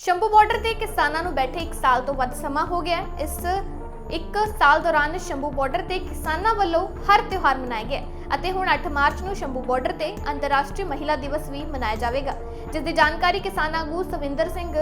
Shambhu border ਤੇ ਕਿਸਾਨਾਂ ਨੂੰ ਬੈਠੇ 1 ਸਾਲ ਤੋਂ ਵੱਧ ਸਮਾਂ ਹੋ ਗਿਆ ਹੈ। ਇਸ ਇੱਕ ਸਾਲ ਦੌਰਾਨ ਸ਼ੰਭੂ ਬਾਰਡਰ ਤੇ ਕਿਸਾਨਾਂ ਵੱਲੋਂ ਹਰ ਤਿਉਹਾਰ ਮਨਾਇਆ ਗਿਆ ਹੈ ਅਤੇ ਹੁਣ 8 ਮਾਰਚ ਨੂੰ ਸ਼ੰਭੂ ਬਾਰਡਰ ਤੇ ਅੰਤਰਰਾਸ਼ਟਰੀ ਮਹਿਲਾ ਦਿਵਸ ਵੀ ਮਨਾਇਆ ਜਾਵੇਗਾ, ਜਿਸ ਦੀ ਜਾਣਕਾਰੀ ਕਿਸਾਨ ਆਗੂ ਸਵਿੰਦਰ ਸਿੰਘ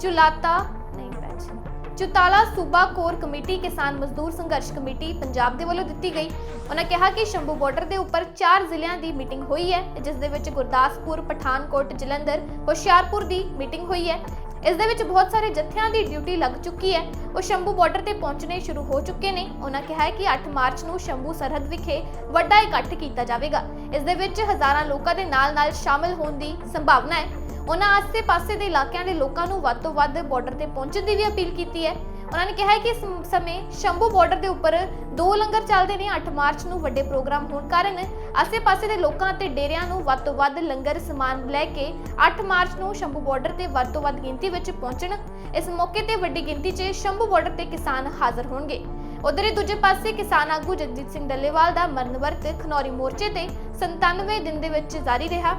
ਚੁਲਾਤਾ ਨਹੀਂ ਪੈਚ ਚੁਤਾਲਾ ਸੂਬਾ ਕੋਰ ਕਮੇਟੀ ਕਿਸਾਨ ਮਜ਼ਦੂਰ ਸੰਘਰਸ਼ ਕਮੇਟੀ ਪੰਜਾਬ ਦੇ ਵੱਲੋਂ ਦਿੱਤੀ ਗਈ। ਉਹਨਾਂ ਕਿਹਾ ਕਿ ਸ਼ੰਭੂ ਬਾਰਡਰ ਦੇ ਉੱਪਰ ਚਾਰ ਜ਼ਿਲ੍ਹਿਆਂ ਦੀ ਮੀਟਿੰਗ ਹੋਈ ਹੈ, ਜਿਸ ਦੇ ਵਿੱਚ ਗੁਰਦਾਸਪੁਰ, ਪਠਾਨਕੋਟ, ਜਲੰਧਰ, ਹੁਸ਼ਿਆਰਪੁਰ ਦੀ ਮੀਟਿੰਗ ਹੋਈ ਹੈ। ਇਸ ਦੇ ਵਿੱਚ ਬਹੁਤ ਸਾਰੇ ਜਥਿਆਂ ਦੀ ਡਿਊਟੀ ਲੱਗ ਚੁੱਕੀ ਹੈ। ਉਹ ਸ਼ੰਭੂ ਬਾਰਡਰ ਤੇ ਪਹੁੰਚਣੇ ਸ਼ੁਰੂ ਹੋ ਚੁੱਕੇ ਨੇ। ਉਹਨਾਂ ਕਿਹਾ ਹੈ ਕਿ 8 ਮਾਰਚ ਨੂੰ ਸ਼ੰਭੂ ਸਰਹੱਦ ਵਿਖੇ ਵੱਡਾ ਇਕੱਠ ਕੀਤਾ ਜਾਵੇਗਾ। ਇਸ ਦੇ ਵਿੱਚ ਹਜ਼ਾਰਾਂ ਲੋਕਾਂ ਦੇ ਨਾਲ-ਨਾਲ ਸ਼ਾਮਲ ਹੋਣ ਦੀ ਸੰਭਾਵਨਾ ਹੈ। ਉਹਨਾਂ ਆਸ-ਪਾਸੇ ਦੇ ਇਲਾਕਿਆਂ ਦੇ ਲੋਕਾਂ ਨੂੰ ਵੱਧ ਤੋਂ ਵੱਧ ਬਾਰਡਰ ਤੇ ਪਹੁੰਚਣ ਦੀ ਵੀ ਅਪੀਲ ਕੀਤੀ ਹੈ। ਉਹਨਾਂ ਨੇ ਕਿਹਾ ਹੈ ਕਿ ਇਸ ਸਮੇਂ ਸ਼ੰਭੂ ਬਾਰਡਰ ਦੇ ਉੱਪਰ ਦੋ ਲੰਗਰ ਚੱਲਦੇ ਨੇ। 8 ਮਾਰਚ ਨੂੰ ਵੱਡੇ ਪ੍ਰੋਗਰਾਮ ਹੋਣ ਕਾਰਨ ਆਸੇ-ਪਾਸੇ ਦੇ ਲੋਕਾਂ ਅਤੇ ਡੇਰਿਆਂ ਨੂੰ ਵੱਧ ਤੋਂ ਵੱਧ ਲੰਗਰ ਸਮਾਨ ਲੈ ਕੇ 8 ਮਾਰਚ ਨੂੰ ਸ਼ੰਭੂ ਬਾਰਡਰ ਤੇ ਵੱਧ ਤੋਂ ਵੱਧ ਗਿਣਤੀ ਵਿੱਚ ਪਹੁੰਚਣ। ਇਸ ਮੌਕੇ ਤੇ ਵੱਡੀ ਗਿਣਤੀ 'ਚ ਸ਼ੰਭੂ ਬਾਰਡਰ ਤੇ ਕਿਸਾਨ ਹਾਜ਼ਰ ਹੋਣਗੇ। ਉਧਰ ਹੀ ਦੂਜੇ ਪਾਸੇ ਕਿਸਾਨ ਆਗੂ ਜਗਜੀਤ ਸਿੰਘ ਡੱਲੇਵਾਲ ਦਾ ਮਰਨ ਵਰਤ ਖਨੌਰੀ ਮੋਰਚੇ ਤੇ 97 ਦਿਨ ਦੇ ਵਿੱਚ ਜਾਰੀ ਰਿਹਾ।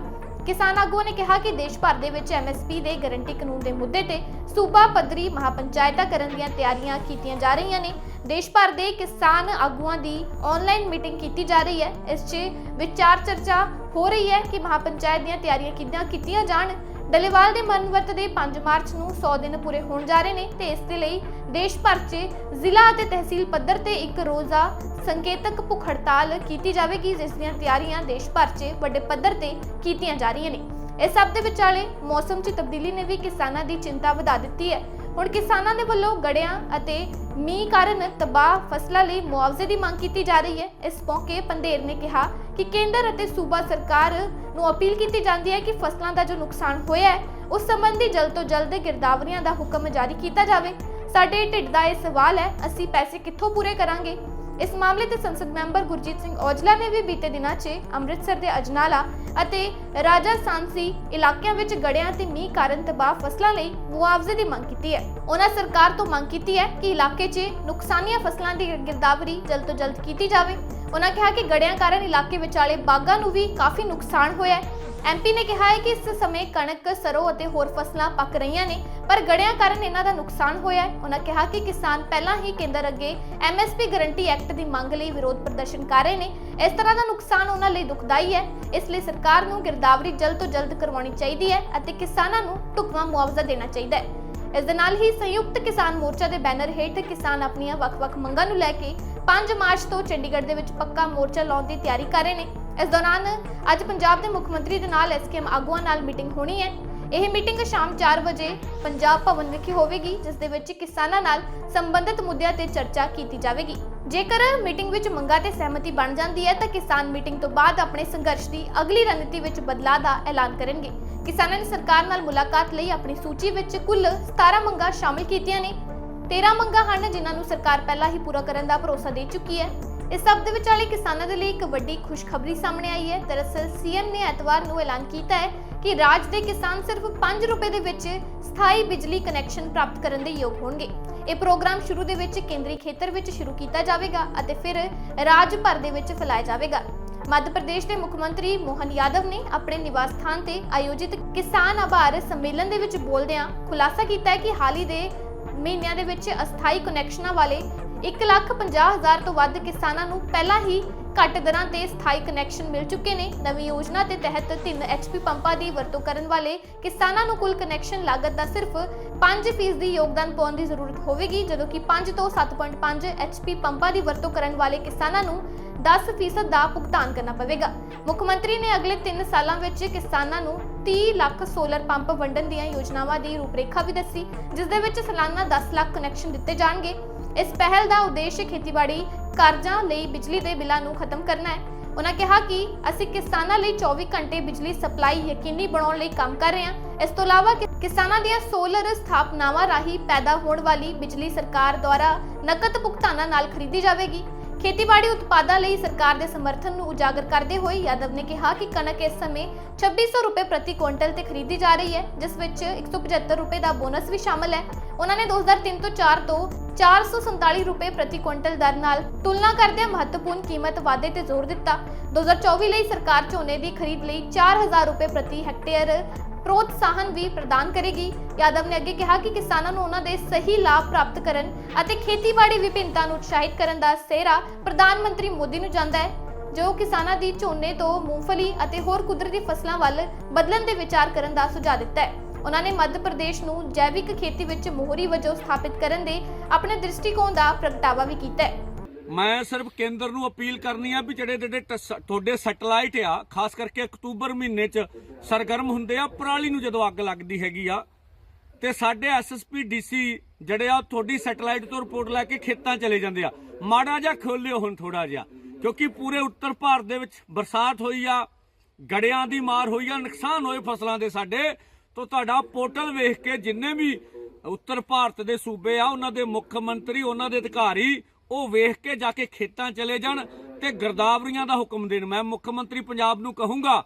ਕਿਸਾਨ ਆਗੂਆਂ ਨੇ ਕਿਹਾ ਕਿ ਦੇਸ਼ ਭਰ ਦੇ ਵਿੱਚ ਐਮਐਸਪੀ ਦੇ ਗਾਰੰਟੀ ਕਾਨੂੰਨ ਦੇ ਮੁੱਦੇ ਤੇ ਸੂਬਾ ਪੱਧਰੀ ਮਹਾਪੰਚਾਇਤਾਂ ਕਰਨ ਦੀਆਂ ਤਿਆਰੀਆਂ ਕੀਤੀਆਂ ਜਾ ਰਹੀਆਂ ਨੇ। ਦੇਸ਼ ਭਰ ਦੇ ਕਿਸਾਨ ਆਗੂਆਂ ਦੀ ਆਨਲਾਈਨ ਮੀਟਿੰਗ ਕੀਤੀ ਜਾ ਰਹੀ ਹੈ। ਇਸ 'ਚ ਵਿਚਾਰ ਚਰਚਾ ਹੋ ਰਹੀ ਹੈ ਕਿ ਮਹਾਪੰਚਾਇਤ ਦੀਆਂ ਤਿਆਰੀਆਂ ਕਿੱਦਾਂ ਕੀਤੀਆਂ ਜਾਣ। ਡੱਲੇਵਾਲ ਦੇ ਮਰਨ ਵਰਤ ਦੇ 5 ਮਾਰਚ ਨੂੰ 100 ਦਿਨ ਪੂਰੇ ਹੋਣ ਜਾ ਰਹੇ ਨੇ ਤੇ ਇਸ ਦੇ ਲਈ ਦੇਸ਼ ਭਰ 'ਚ ਜ਼ਿਲ੍ਹਾ ਅਤੇ ਤਹਿਸੀਲ ਪੱਧਰ ਤੇ ਇੱਕ ਰੋਜ਼ਾ ਸੰਕੇਤਕ ਭੁੱਖ ਹੜਤਾਲ ਕੀਤੀ ਜਾਵੇਗੀ, ਜਿਸ ਦੀਆਂ ਤਿਆਰੀਆਂ ਦੇਸ਼ ਭਰ 'ਚ ਵੱਡੇ ਪੱਧਰ ਤੇ ਕੀਤੀਆਂ ਜਾ ਰਹੀਆਂ ਨੇ। ਇਸ ਸਭ ਦੇ ਵਿਚਾਲੇ ਮੌਸਮ 'ਚ ਤਬਦੀਲੀ ਨੇ ਵੀ ਕਿਸਾਨਾਂ ਦੀ ਚਿੰਤਾ ਵਧਾ ਦਿੱਤੀ ਹੈ। ਹੁਣ ਕਿਸਾਨਾਂ ਦੇ ਵੱਲੋਂ ਗੜਿਆਂ ਅਤੇ ਮੀਂਹ ਕਾਰਨ ਤਬਾਹ ਫਸਲਾਂ ਲਈ ਮੁਆਵਜ਼ੇ ਦੀ ਮੰਗ ਕੀਤੀ ਜਾ ਰਹੀ ਹੈ। ਇਸ ਮੌਕੇ ਪੰਧੇਰ ਨੇ ਕਿਹਾ ਕਿ ਕੇਂਦਰ ਅਤੇ ਸੂਬਾ ਸਰਕਾਰ ਨੂੰ ਅਪੀਲ ਕੀਤੀ ਜਾਂਦੀ ਹੈ ਕਿ ਫਸਲਾਂ ਦਾ ਜੋ ਨੁਕਸਾਨ ਹੋਇਆ ਹੈ, ਉਸ ਸੰਬੰਧੀ ਜਲਦ ਤੋਂ ਜਲਦ ਗਿਰਦਾਵਰੀਆਂ ਦਾ ਹੁਕਮ ਜਾਰੀ ਕੀਤਾ ਜਾਵੇ। ਸਾਡੇ ਢਿੱਡ ਦਾ ਇਹ ਸਵਾਲ ਹੈ, ਅਸੀਂ ਪੈਸੇ ਕਿੱਥੋਂ ਪੂਰੇ ਕਰਾਂਗੇ? ਇਸ ਮਾਮਲੇ ਤੇ ਸੰਸਦ ਮੈਂਬਰ ਗੁਰਜੀਤ ਸਿੰਘ ਔਜਲਾ ਨੇ ਵੀ ਬੀਤੇ ਦਿਨਾਂ 'ਚ ਅੰਮ੍ਰਿਤਸਰ ਦੇ ਅਜਨਾਲਾ ਅਤੇ ਰਾਜਾ ਸਾਂਸੀ ਇਲਾਕਿਆਂ ਵਿੱਚ ਗੜਿਆਂ ਤੇ ਮੀਂਹ ਕਾਰਨ ਤਬਾਹ ਫਸਲਾਂ ਲਈ ਮੁਆਵਜ਼ੇ ਦੀ ਮੰਗ ਕੀਤੀ ਹੈ। ਉਹਨਾਂ ਸਰਕਾਰ ਤੋਂ ਮੰਗ ਕੀਤੀ ਹੈ ਕਿ ਇਲਾਕੇ 'ਚ ਨੁਕਸਾਨੀਆਂ ਫਸਲਾਂ ਦੀ ਗਿਰਦਾਵਰੀ ਜਲਦ ਤੋਂ ਜਲਦ ਕੀਤੀ ਜਾਵੇ। ਉਹਨਾਂ ਕਿਹਾ ਕਿ ਗੜਿਆਂ ਕਾਰਨ ਇਲਾਕੇ ਵਿਚਾਲੇ ਬਾਗਾਂ ਨੂੰ ਵੀ ਕਾਫੀ ਨੁਕਸਾਨ ਹੋਇਆ ਹੈ। ਐਮਪੀ ਨੇ ਕਿਹਾ ਹੈ ਕਿ ਇਸ ਸਮੇਂ ਕਣਕ, ਸਰੋਂ ਅਤੇ ਹੋਰ ਫਸਲਾਂ ਪੱਕ ਰਹੀਆਂ ਨੇ, ਪਰ ਗੜਿਆਂ ਕਾਰਨ ਇਹਨਾਂ ਦਾ ਨੁਕਸਾਨ ਹੋਇਆ ਹੈ। ਉਹਨਾਂ ਕਿਹਾ ਕਿ ਕਿਸਾਨ ਪਹਿਲਾਂ ਹੀ ਕੇਂਦਰ ਅੱਗੇ ਐਮਐਸਪੀ ਗਾਰੰਟੀ ਐਕਟ ਦੀ ਮੰਗ ਲਈ ਵਿਰੋਧ ਪ੍ਰਦਰਸ਼ਨ ਕਰ ਰਹੇ ਨੇ। ਇਸ ਤਰ੍ਹਾਂ ਦਾ ਨੁਕਸਾਨ ਉਹਨਾਂ ਲਈ ਦੁਖਦਾਈ ਹੈ। ਇਸ ਲਈ ਸਰਕਾਰ ਨੂੰ ਗਿਰਦਾਵਰੀ ਜਲਦ ਤੋਂ ਜਲਦ ਕਰਵਾਉਣੀ ਚਾਹੀਦੀ ਹੈ ਅਤੇ ਕਿਸਾਨਾਂ ਨੂੰ ਢੁਕਵਾਂ ਮੁਆਵਜ਼ਾ ਦੇਣਾ ਚਾਹੀਦਾ ਹੈ। ਇਸ ਦੇ ਨਾਲ ਹੀ ਸੰਯੁਕਤ ਕਿਸਾਨ ਮੋਰਚਾ ਦੇ ਬੈਨਰ ਹੇਠ ਕਿਸਾਨ ਆਪਣੀਆਂ ਵੱਖ-ਵੱਖ ਮੰਗਾਂ ਨੂੰ ਲੈ ਕੇ 5 ਮਾਰਚ ਤੋਂ ਚੰਡੀਗੜ੍ਹ ਦੇ ਵਿੱਚ ਪੱਕਾ ਮੋਰਚਾ ਲਾਉਣ ਦੀ ਤਿਆਰੀ ਕਰ ਰਹੇ ਨੇ। ਇਸ ਦੌਰਾਨ ਅੱਜ ਪੰਜਾਬ ਦੇ ਮੁੱਖ ਮੰਤਰੀ ਦੇ ਨਾਲ ਐਸਕੇਐਮ ਆਗੂਆਂ ਨਾਲ ਮੀਟਿੰਗ ਹੋਣੀ ਹੈ। ਇਹ ਮੀਟਿੰਗ ਸ਼ਾਮ 4 ਵਜੇ ਪੰਜਾਬ ਭਵਨ ਵਿਖੇ ਹੋਵੇਗੀ, ਜਿਸ ਦੇ ਵਿੱਚ ਕਿਸਾਨਾਂ ਨਾਲ ਸੰਬੰਧਿਤ ਮੁੱਦਿਆਂ ਤੇ ਚਰਚਾ ਕੀਤੀ ਜਾਵੇਗੀ। ਜੇਕਰ ਮੀਟਿੰਗ ਵਿੱਚ ਮੰਗਾਂ ਤੇ ਸਹਿਮਤੀ ਬਣ ਜਾਂਦੀ ਹੈ, ਤਾਂ ਕਿਸਾਨ ਮੀਟਿੰਗ ਤੋਂ ਬਾਅਦ ਆਪਣੇ ਸੰਘਰਸ਼ ਦੀ ਅਗਲੀ ਰਣਨੀਤੀ ਵਿੱਚ ਬਦਲਾਅ ਦਾ ਐਲਾਨ ਕਰਨਗੇ। ਕਿਸਾਨਾਂ ਨੇ ਸਰਕਾਰ ਨਾਲ ਮੁਲਾਕਾਤ ਲਈ ਆਪਣੀ ਸੂਚੀ ਵਿੱਚ ਕੁੱਲ 17 ਮੰਗਾਂ ਸ਼ਾਮਿਲ ਕੀਤੀਆਂ ਨੇ। 13 ਮੰਗਾਂ ਹਨ ਜਿਨ੍ਹਾਂ ਨੂੰ ਸਰਕਾਰ ਪਹਿਲਾਂ ਹੀ ਪੂਰਾ ਕਰਨ ਦਾ ਭਰੋਸਾ ਦੇ ਚੁੱਕੀ ਹੈ। ਇਸ ਸਭ ਦੇ ਵਿਚਾਲੇ ਕਿਸਾਨਾਂ ਦੇ ਲਈ ਇੱਕ ਵੱਡੀ ਖੁਸ਼ਖਬਰੀ ਸਾਹਮਣੇ ਆਈ ਹੈ। ਦਰਅਸਲ, ਸੀਐਮ ਨੇ ਐਤਵਾਰ ਨੂੰ ਐਲਾਨ ਕੀਤਾ ਹੈ ਕਿ ਰਾਜ ਦੇ ਕਿਸਾਨ ਸਿਰਫ 5 ਰੁਪਏ ਦੇ ਵਿੱਚ ਸਥਾਈ ਬਿਜਲੀ ਕਨੈਕਸ਼ਨ ਪ੍ਰਾਪਤ ਕਰਨ ਦੇ ਯੋਗ ਹੋਣਗੇ। ਇਹ ਪ੍ਰੋਗਰਾਮ ਸ਼ੁਰੂ ਦੇ ਵਿੱਚ ਕੇਂਦਰੀ ਖੇਤਰ ਵਿੱਚ ਸ਼ੁਰੂ ਕੀਤਾ ਜਾਵੇਗਾ ਅਤੇ ਫਿਰ ਰਾਜ ਭਰ ਦੇ ਵਿੱਚ ਫੈਲਾਇਆ ਜਾਵੇਗਾ। ਮੱਧ ਪ੍ਰਦੇਸ਼ ਦੇ ਮੁੱਖ ਮੰਤਰੀ ਮੋਹਨ ਯਾਦਵ ਨੇ ਆਪਣੇ ਨਿਵਾਸ ਸਥਾਨ ਤੇ ਆਯੋਜਿਤ ਕਿਸਾਨ ਆਭਾਰ ਸੰਮੇਲਨ ਦੇ ਵਿੱਚ ਬੋਲਦਿਆਂ ਖੁਲਾਸਾ ਕੀਤਾ ਹੈ ਕਿ ਹਾਲ ਦੇ ਮਹੀਨਿਆਂ ਦੇ ਵਿੱਚ ਅਸਥਾਈ ਕਨੈਕਸ਼ਨਾਂ ਵਾਲੇ 1,50,000 ਤੋਂ ਵੱਧ ਕਿਸਾਨਾਂ ਨੂੰ ਪਹਿਲਾਂ ਹੀ ਘੱਟ ਦਰਾਂ ਤੇ ਸਥਾਈ ਕਨੈਕਸ਼ਨ ਮਿਲ ਚੁੱਕੇ ਨੇ। ਨਵੀਂ ਯੋਜਨਾ ਦੇ ਤਹਿਤ 3 ਐਚਪੀ ਪੰਪਾਂ ਦੀ ਵਰਤੋਂ ਕਰਨ ਵਾਲੇ ਕਿਸਾਨਾਂ ਨੂੰ ਕੁੱਲ ਕਨੈਕਸ਼ਨ ਲਾਗਤ ਦਾ ਸਿਰਫ 5% ਦੀ ਯੋਗਦਾਨ ਪਾਉਣ ਦੀ ਜ਼ਰੂਰਤ ਹੋਵੇਗੀ ਜਦੋਂ ਕਿ 5 ਤੋਂ 7.5 ਐਚਪੀ ਪੰਪਾਂ ਦੀ ਵਰਤੋਂ ਕਰਨ ਵਾਲੇ ਕਿਸਾਨਾਂ ਨੂੰ 10% ਦਾ ਭੁਗਤਾਨ ਕਰਨਾ ਪਵੇਗਾ। ਮੁੱਖ ਮੰਤਰੀ ਨੇ ਅਗਲੇ 3 ਸਾਲਾਂ ਵਿੱਚ ਕਿਸਾਨਾਂ ਨੂੰ 30 ਲੱਖ ਸੋਲਰ ਪੰਪ ਵੰਡਣ ਦੀਆਂ ਯੋਜਨਾਵਾਂ ਦੀ ਰੂਪਰੇਖਾ ਵੀ ਦੱਸੀ, ਜਿਸ ਦੇ ਵਿੱਚ ਸਾਲਾਨਾ 10 ਲੱਖ ਕਨੈਕਸ਼ਨ ਦਿੱਤੇ ਜਾਣਗੇ। ਇਸ ਪਹਿਲ ਦਾ ਉਦੇਸ਼ ਖੇਤੀਬਾੜੀ ਕਰਜ਼ਾ ਲਈ ਬਿਜਲੀ ਦੇ ਬਿੱਲਾਂ ਨੂੰ ਖਤਮ ਕਰਨਾ ਹੈ। ਉਹਨਾਂ ਕਿਹਾ ਕਿ ਅਸੀਂ ਕਿਸਾਨਾਂ ਲਈ 24 ਘੰਟੇ ਬਿਜਲੀ ਸਪਲਾਈ ਯਕੀਨੀ ਬਣਾਉਣ ਲਈ ਕੰਮ ਕਰ ਰਹੇ ਹਾਂ। ਇਸ ਤੋਂ ਇਲਾਵਾ ਕਿਸਾਨਾਂ ਦੀਆਂ ਸੋਲਰ ਸਥਾਪਨਾਵਾਂ ਰਾਹੀਂ ਪੈਦਾ ਹੋਣ ਵਾਲੀ ਬਿਜਲੀ ਸਰਕਾਰ ਦੁਆਰਾ ਨਕਦ ਭੁਗਤਾਨਾਂ ਨਾਲ ਖਰੀਦੀ ਜਾਵੇਗੀ। ਖੇਤੀਬਾੜੀ ਉਤਪਾਦਾਂ ਲਈ ਸਰਕਾਰ ਦੇ ਸਮਰਥਨ ਨੂੰ ਉਜਾਗਰ ਕਰਦੇ ਹੋਏ ਯਾਦਵ ਨੇ ਕਿਹਾ ਕਿ ਕਣਕ ਇਸ ਸਮੇਂ 2600 ਰੁਪਏ ਪ੍ਰਤੀ ਕੁਇੰਟਲ ਤੇ ਖਰੀਦੀ ਜਾ ਰਹੀ ਹੈ, ਜਿਸ ਵਿੱਚ 175 ਰੁਪਏ ਦਾ ਬੋਨਸ ਵੀ ਸ਼ਾਮਲ ਹੈ। ਉਹਨਾਂ ਨੇ 2003 ਤੋਂ 4 ਤੋਂ 447 ਰੁਪਏ ਪ੍ਰਤੀ ਕੁਇੰਟਲ ਦਰ ਨਾਲ ਤੁਲਨਾ ਕਰਦਿਆਂ ਮਹੱਤਵਪੂਰਨ ਕੀਮਤ ਵਾਧੇ ਤੇ ਜ਼ੋਰ ਦਿੱਤਾ। 2024 ਲਈ ਸਰਕਾਰ ਝੋਨੇ ਦੀ ਖਰੀਦ ਲਈ 4000 ਰੁਪਏ ਪ੍ਰਤੀ ਹੈਕਟੇਅਰ ਪ੍ਰੋਤਸਾਹਨ ਵੀ ਪ੍ਰਦਾਨ ਕਰੇਗੀ। ਯਾਦਵ ਨੇ ਅੱਗੇ ਕਿਹਾ ਕਿ ਕਿਸਾਨਾਂ ਨੂੰ ਉਹਨਾਂ ਦੇ ਸਹੀ ਲਾਭ ਪ੍ਰਾਪਤ ਕਰਨ ਅਤੇ ਖੇਤੀਬਾੜੀ ਵਿਭਿੰਨਤਾ ਨੂੰ ਉਤਸ਼ਾਹਿਤ ਕਰਨ ਦਾ ਸਿਹਰਾ ਪ੍ਰਧਾਨ ਮੰਤਰੀ ਮੋਦੀ ਨੂੰ ਜਾਂਦਾ ਹੈ, ਜੋ ਕਿਸਾਨਾਂ ਦੀ ਝੋਨੇ ਤੋਂ ਮੂੰਗਫਲੀ ਅਤੇ ਹੋਰ ਕੁਦਰਤੀ ਫਸਲਾਂ ਵੱਲ ਬਦਲਣ ਦੇ ਵਿਚਾਰ ਕਰਨ ਦਾ ਸੁਝਾਅ ਦਿੱਤਾ ਹੈ। ਉਹਨਾਂ ਨੇ ਮੱਧ ਪ੍ਰਦੇਸ਼ ਨੂੰ ਜੈਵਿਕ ਖੇਤੀ ਵਿੱਚ ਮੋਹਰੀ ਵਜੋਂ ਸਥਾਪਿਤ ਕਰਨ ਦੇ ਆਪਣੇ ਦ੍ਰਿਸ਼ਟੀਕੋਣ ਦਾ ਪ੍ਰਗਟਾਵਾ ਵੀ ਕੀਤਾ ਹੈ। ਮੈਂ ਸਿਰਫ ਕੇਂਦਰ ਨੂੰ ਅਪੀਲ ਕਰਨੀ ਆ ਵੀ ਜਿਹੜੇ ਜਿਹੜੇ ਟਸ- ਤੁਹਾਡੇ ਸੈਟਲਾਈਟ ਆ, ਖਾਸ ਕਰਕੇ ਅਕਤੂਬਰ ਮਹੀਨੇ 'ਚ ਸਰਗਰਮ ਹੁੰਦੇ ਆ, ਪਰਾਲੀ ਨੂੰ ਜਦੋਂ ਅੱਗ ਲੱਗਦੀ ਹੈਗੀ ਆ, ਤੇ ਸਾਡੇ ਐਸਐਸਪੀ ਡੀਸੀ ਜਿਹੜੇ ਆ, ਤੁਹਾਡੀ ਸੈਟਲਾਈਟ ਤੋਂ ਰਿਪੋਰਟ ਲੈ ਕੇ ਖੇਤਾਂ ਚਲੇ ਜਾਂਦੇ ਆ। ਮਾੜਾ ਜਿਹਾ ਖੋਲਿਓ ਹੁਣ ਥੋੜਾ ਜਿਹਾ, ਕਿਉਂਕਿ ਪੂਰੇ ਉੱਤਰ ਭਾਰਤ ਦੇ ਵਿੱਚ ਬਰਸਾਤ ਹੋਈ ਆ, ਗੜਿਆਂ ਦੀ ਮਾਰ ਹੋਈ ਆ, ਨੁਕਸਾਨ ਹੋਏ ਫਸਲਾਂ ਦੇ ਸਾਡੇ, ਤੋਂ ਤੁਹਾਡਾ ਪੋਰਟਲ ਵੇਖ ਕੇ ਜਿੰਨੇ ਵੀ ਉੱਤਰ ਭਾਰਤ ਦੇ ਸੂਬੇ ਆ, ਉਹਨਾਂ ਦੇ ਮੁੱਖ ਮੰਤਰੀ, ਉਹਨਾਂ ਦੇ ਅਧਿਕਾਰੀ ਉਹ ਵੇਖ ਕੇ ਜਾ ਕੇ ਖੇਤਾਂ ਚਲੇ ਜਾਣ ਤੇ ਗਰਦਾਵਰੀਆਂ ਦਾ ਹੁਕਮ ਦੇਣ। ਮੈਂ ਮੁੱਖ ਮੰਤਰੀ ਪੰਜਾਬ ਨੂੰ ਕਹੂੰਗਾ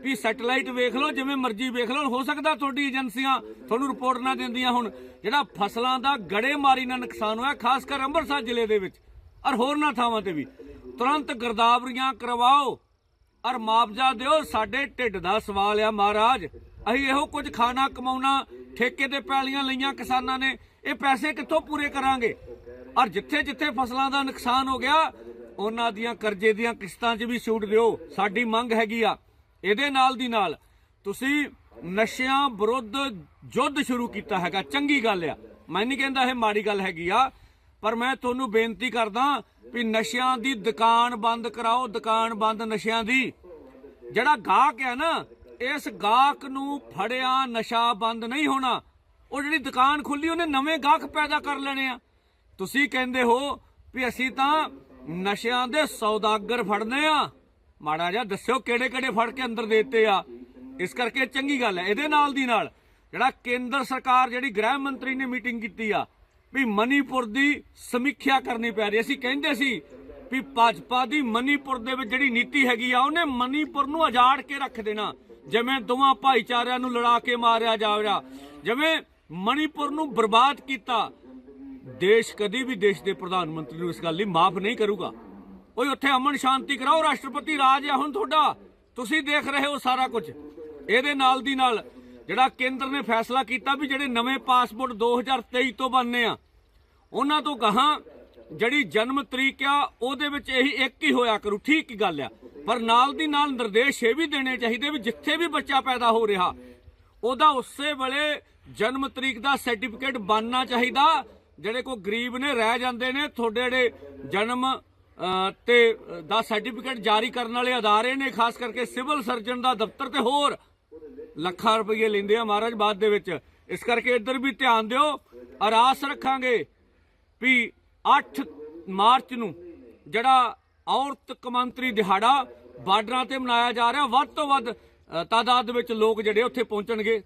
ਵੀ ਸੈਟਲਾਈਟ ਵੇਖ ਲਓ, ਜਿਵੇਂ ਮਰਜ਼ੀ ਵੇਖ ਲਓ। ਹੋ ਸਕਦਾ ਤੁਹਾਡੀ ਏਜੰਸੀਆਂ ਤੁਹਾਨੂੰ ਰਿਪੋਰਟ ਨਾ ਦਿੰਦੀਆਂ ਹੁਣ। ਜਿਹੜਾ ਫਸਲਾਂ ਦਾ ਗੜੇਮਾਰੀ ਨਾਲ ਨੁਕਸਾਨ ਹੋਇਆ, ਖਾਸ ਕਰ ਅੰਮ੍ਰਿਤਸਰ ਜ਼ਿਲ੍ਹੇ ਦੇ ਵਿੱਚ ਔਰ ਹੋਰਨਾਂ ਥਾਵਾਂ ਤੇ ਵੀ। ਤੁਰੰਤ ਗਰਦਾਵਰੀਆਂ ਕਰਵਾਓ ਔਰ ਮੁਆਵਜ਼ਾ ਦਿਓ। ਸਾਡੇ ਢਿੱਡ ਦਾ ਸਵਾਲ ਆ ਮਹਾਰਾਜ। ਅਸੀਂ ਇਹੋ ਕੁਝ ਖਾਣਾ ਕਮਾਉਣਾ, ਠੇਕੇ ਤੇ ਪੈਲੀਆਂ ਲਈਆਂ ਕਿਸਾਨਾਂ ਨੇ, ਇਹ ਪੈਸੇ ਕਿੱਥੋਂ ਪੂਰੇ ਕਰਾਂਗੇ? ਔਰ ਜਿੱਥੇ ਜਿੱਥੇ ਫਸਲਾਂ ਦਾ ਨੁਕਸਾਨ ਹੋ ਗਿਆ, ਉਹਨਾਂ ਦੀਆਂ ਕਰਜ਼ੇ ਦੀਆਂ ਕਿਸ਼ਤਾਂ 'ਚ ਵੀ ਛੂਟ ਦਿਓ। ਸਾਡੀ ਮੰਗ ਹੈਗੀ ਆ। ਇਹਦੇ ਨਾਲ ਦੀ ਨਾਲ ਤੁਸੀਂ ਨਸ਼ਿਆਂ ਵਿਰੁੱਧ ਯੁੱਧ ਸ਼ੁਰੂ ਕੀਤਾ ਹੈਗਾ। ਚੰਗੀ ਗੱਲ ਆ। ਮੈਂ ਨਹੀਂ ਕਹਿੰਦਾ ਇਹ ਮਾੜੀ ਗੱਲ ਹੈਗੀ ਆ, ਪਰ ਮੈਂ ਤੁਹਾਨੂੰ ਬੇਨਤੀ ਕਰਦਾ ਵੀ ਨਸ਼ਿਆਂ ਦੀ ਦੁਕਾਨ ਬੰਦ ਕਰਾਓ, ਦੁਕਾਨ ਬੰਦ ਨਸ਼ਿਆਂ ਦੀ। ਜਿਹੜਾ ਗਾਹਕ ਹੈ ਨਾ, ਇਸ ਗਾਹਕ ਨੂੰ ਫੜਿਆ ਨਸ਼ਾ ਬੰਦ ਨਹੀਂ ਹੋਣਾ। ਉਹ ਜਿਹੜੀ ਦੁਕਾਨ ਖੁੱਲੀ, ਉਹਨੇ ਨਵੇਂ ਗਾਹਕ ਪੈਦਾ ਕਰ ਲੈਣੇ ਆ। ਤੁਸੀਂ ਕਹਿੰਦੇ ਹੋ ਵੀ ਅਸੀਂ ਤਾਂ ਨਸ਼ਿਆਂ ਦੇ ਸੌਦਾਗਰ ਫੜਨੇ ਆ। ਮਾੜਾ ਜਿਹਾ ਦੱਸਿਓ ਕਿਹੜੇ ਕਿਹੜੇ ਫੜ ਕੇ ਅੰਦਰ ਦੇਤੇ ਆ। ਇਸ ਕਰਕੇ ਚੰਗੀ ਗੱਲ ਹੈ, ਇਹਦੇ ਨਾਲ ਦੀ ਨਾਲ ਜਿਹੜਾ ਕੇਂਦਰ ਸਰਕਾਰ, ਜਿਹੜੀ ਗ੍ਰਹਿ ਮੰਤਰੀ ਨੇ ਮੀਟਿੰਗ ਕੀਤੀ ਆ, ਵੀ ਮਨੀਪੁਰ ਦੀ ਸਮੀਖਿਆ ਕਰਨੀ ਪੈ ਰਹੀ ਅਸੀਂ ਕਹਿੰਦੇ ਸੀ ਵੀ ਭਾਜਪਾ ਦੀ ਮਨੀਪੁਰ ਦੇ ਵਿੱਚ ਜਿਹੜੀ ਨੀਤੀ ਹੈਗੀ ਆ, ਉਹਨੇ ਮਨੀਪੁਰ ਨੂੰ ਉਜਾੜ ਕੇ ਰੱਖ ਦੇਣਾ। ਜਿਵੇਂ ਦੋਵਾਂ ਭਾਈਚਾਰਿਆਂ ਨੂੰ ਲੜਾ ਕੇ ਮਾਰਿਆ ਜਾ ਰਿਹਾ। ਜਿਵੇਂ ਮਨੀਪੁਰ ਨੂੰ ਬਰਬਾਦ ਕੀਤਾ। ਦੇਸ਼ ਕਦੀ ਵੀ ਦੇਸ਼ ਦੇ ਪ੍ਰਧਾਨ ਮੰਤਰੀ ਨੂੰ ਇਸ ਗੱਲ ਲਈ ਮਾਫ ਨਹੀਂ ਕਰੂਗਾ। ਓਏ, ਉੱਥੇ ਅਮਨ ਸ਼ਾਂਤੀ ਕਰਾਓ, ਰਾਸ਼ਟਰਪਤੀ ਰਾਜ ਆ ਹੁਣ ਤੁਹਾਡਾ। ਤੁਸੀਂ ਦੇਖ ਰਹੇ ਹੋ ਸਾਰਾ ਕੁਝ। ਇਹਦੇ ਨਾਲ ਦੀ ਨਾਲ ਜਿਹੜਾ ਕੇਂਦਰ ਨੇ ਫੈਸਲਾ ਕੀਤਾ ਵੀ ਜਿਹੜੇ ਨਵੇਂ ਪਾਸਪੋਰਟ 2023 ਤੋਂ ਬਣਨੇ ਆ, ਉਹਨਾਂ ਤੋਂ ਗਾਹਾਂ ਜਿਹੜੀ ਜਨਮ ਤਰੀਕ ਆ, ਉਹਦੇ ਵਿੱਚ ਇਹੀ ਇੱਕ ਹੀ ਹੋਇਆ ਕਰੂ, ਠੀਕ ਹੀ ਗੱਲ ਆ। ਪਰ ਨਾਲ ਦੀ ਨਾਲ ਨਿਰਦੇਸ਼ ਇਹ ਵੀ ਦੇਣੇ ਚਾਹੀਦੇ ਵੀ ਜਿੱਥੇ ਵੀ ਬੱਚਾ ਪੈਦਾ ਹੋ ਰਿਹਾ, ਉਹਦਾ ਉਸੇ ਵੇਲੇ ਜਨਮ ਤਰੀਕ ਦਾ ਸਰਟੀਫਿਕੇਟ ਬਣਨਾ ਚਾਹੀਦਾ। ਜਿਹੜੇ ਕੋ ਗਰੀਬ ਨੇ ਰਹਿ ਜਾਂਦੇ ਨੇ ਤੁਹਾਡੇ ਜਿਹੜੇ ਜਨਮ ਅਹ, ਤੇ ਦਾ ਸਰਟੀਫਿਕੇਟ ਜਾਰੀ ਕਰਨ ਵਾਲੇ ਅਦਾਰੇ ਨੇ ਖਾਸ ਕਰਕੇ ਸਿਵਲ ਸਰਜਨ ਦਾ ਦਫ਼ਤਰ ਤੇ ਹੋਰ ਲੱਖਾਂ ਰੁਪਏ ਲੈਂਦੇ ਆ ਮਹਾਰਾਜ ਬਾਅਦ ਦੇ ਵਿੱਚ। ਇਸ ਕਰਕੇ ਇੱਧਰ ਵੀ ਧਿਆਨ ਦਿਓ ਔਰ ਆਸ ਰੱਖਾਂਗੇ ਵੀ 8 ਮਾਰਚ ਨੂੰ ਜਿਹੜਾ ਔਰਤ ਕਮਾਂਤਰੀ ਦਿਹਾੜਾ ਬਾਰਡਰਾਂ ਤੇ ਮਨਾਇਆ ਜਾ ਰਿਹਾ ਵੱਧ ਤੋਂ ਵੱਧ ਅ, ਤਾਦਾਦ ਵਿੱਚ ਲੋਕ ਜਿਹੜੇ ਉੱਥੇ ਪਹੁੰਚਣਗੇ।